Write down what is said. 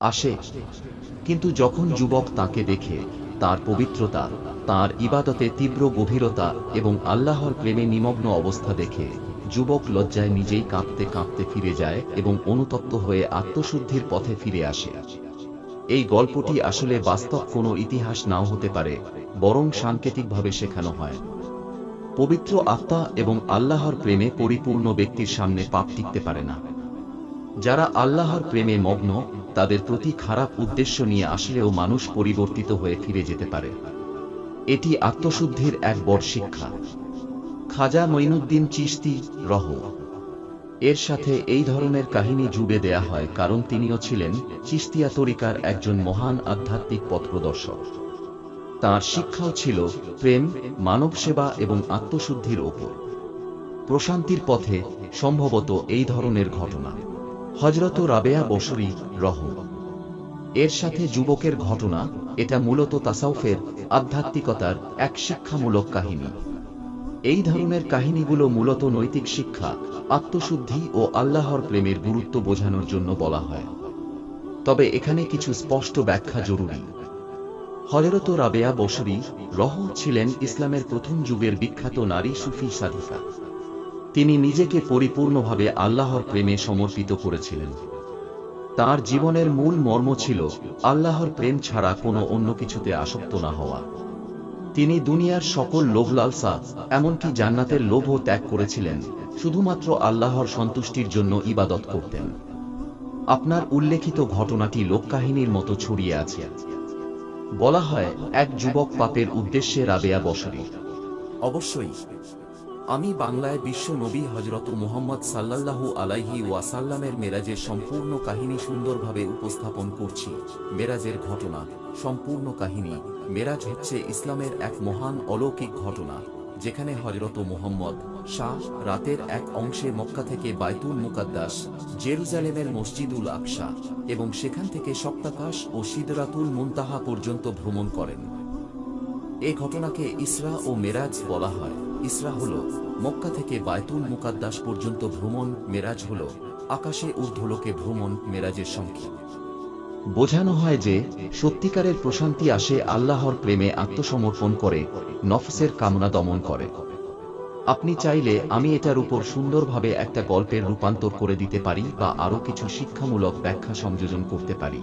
আসে। কিন্তু যখন যুবক তাকে দেখে, তার পবিত্রতা, তার ইবাদতে তীব্র গভীরতা এবং আল্লাহর প্রেমে নিমগ্ন অবস্থা দেখে, যুবক লজ্জায় নিজেই কাঁপতে কাঁপতে ফিরে যায় এবং অনুতপ্ত হয়ে আত্মশুদ্ধির পথে ফিরে আসে। এই গল্পটি আসলে বাস্তব কোনো ইতিহাস নাও হতে পারে, বরং সাংকেতিকভাবে শেখানো হয়। পবিত্র আত্মা এবং আল্লাহর প্রেমে পরিপূর্ণ ব্যক্তির সামনে পাপ টিকতে পারে না। যারা আল্লাহর প্রেমে মগ্ন তাদের প্রতি খারাপ উদ্দেশ্য নিয়ে আসলেও মানুষ পরিবর্তিত হয়ে ফিরে যেতে পারে। এটি আত্মশুদ্ধির এক বড় শিক্ষা। খাজা মঈনুদ্দিন চিশতি রহ এর সাথে এই ধরনের কাহিনী জুড়ে দেয়া হয় কারণ তিনিও ছিলেন চিস্তিয়া তরিকার একজন মহান আধ্যাত্মিক পথপ্রদর্শক। তার শিক্ষাও ছিল প্রেম, মানব সেবা এবং আত্মশুদ্ধির ওপর। প্রশান্তির পথে সম্ভবত এই ধরনের ঘটনা। হজরত রাবেয়া বসরি রহ। এর সাথে যুবকের ঘটনা, এটা মূলত তাসাউফের আধ্যাত্মিকতার এক শিক্ষামূলক কাহিনী। এই ধরনের কাহিনীগুলো মূলত নৈতিক শিক্ষা, আত্মশুদ্ধি ও আল্লাহর প্রেমের গুরুত্ব বোঝানোর জন্য বলা হয়। তবে এখানে কিছু স্পষ্ট ব্যাখ্যা জরুরি। হজরত রাবেয়া বসরি রহ ছিলেন ইসলামের প্রথম যুগের বিখ্যাত নারী সুফি সাধিকা। তিনি নিজেকে পরিপূর্ণভাবে আল্লাহর প্রেমে সমর্পিত করেছিলেন। তার জীবনের মূল মর্ম ছিল আল্লাহর প্রেম ছাড়া কোনো অন্য কিছুতে আসক্ত না হওয়া। তিনি দুনিয়ার সকল লোভ লালসা এমনকি জান্নাতের লোভও ত্যাগ করেছিলেন, শুধুমাত্র আল্লাহর সন্তুষ্টির জন্য ইবাদত করতেন। আপনার উল্লেখিত ঘটনাটি লোককাহিনীর মতো ছড়িয়ে আছে। বলা হয়, এক যুবক পাপের উদ্দেশ্যে রাবেয়া বসরি। অবশ্যই। আমি বাংলায় বিশ্ব নবী হজরত মুহাম্মদ সাল্লাল্লাহু আলাইহি ওয়াসাল্লামের মেরাজের সম্পূর্ণ কাহিনী সুন্দরভাবে উপস্থাপন করছি। মেরাজের ঘটনা, সম্পূর্ণ কাহিনী। মেরাজ হচ্ছে ইসলামের এক মহান অলৌকিক ঘটনা, যেখানে হজরত মুহাম্মদ শাহ রাতের এক অংশে মক্কা থেকে বাইতুল মুকাদ্দাস, জেরুজালেমের মসজিদুল আকশা এবং সেখান থেকে সপ্তাকাশ ও সিদরাতুল মুনতাহা পর্যন্ত ভ্রমণ করেন। এ ঘটনাকে ইসরা ও মেরাজ বলা হয়। ইসরা হল মক্কা থেকে বায়তুল মুকাদ্দাস পর্যন্ত ভ্রমণ, মেরাজ হল আকাশে ঊর্ধ্বলোকে ভ্রমণ, মেরাজের সংখ্যা বোঝানো হয় যে সত্যিকারের প্রশান্তি আসে আল্লাহর প্রেমে আত্মসমর্পণ করে, নফসের কামনা দমন করে। আপনি চাইলে আমি এটার উপর সুন্দরভাবে একটা গল্পের রূপান্তর করে দিতে পারি বা আরও কিছু শিক্ষামূলক ব্যাখ্যা সংযোজন করতে পারি।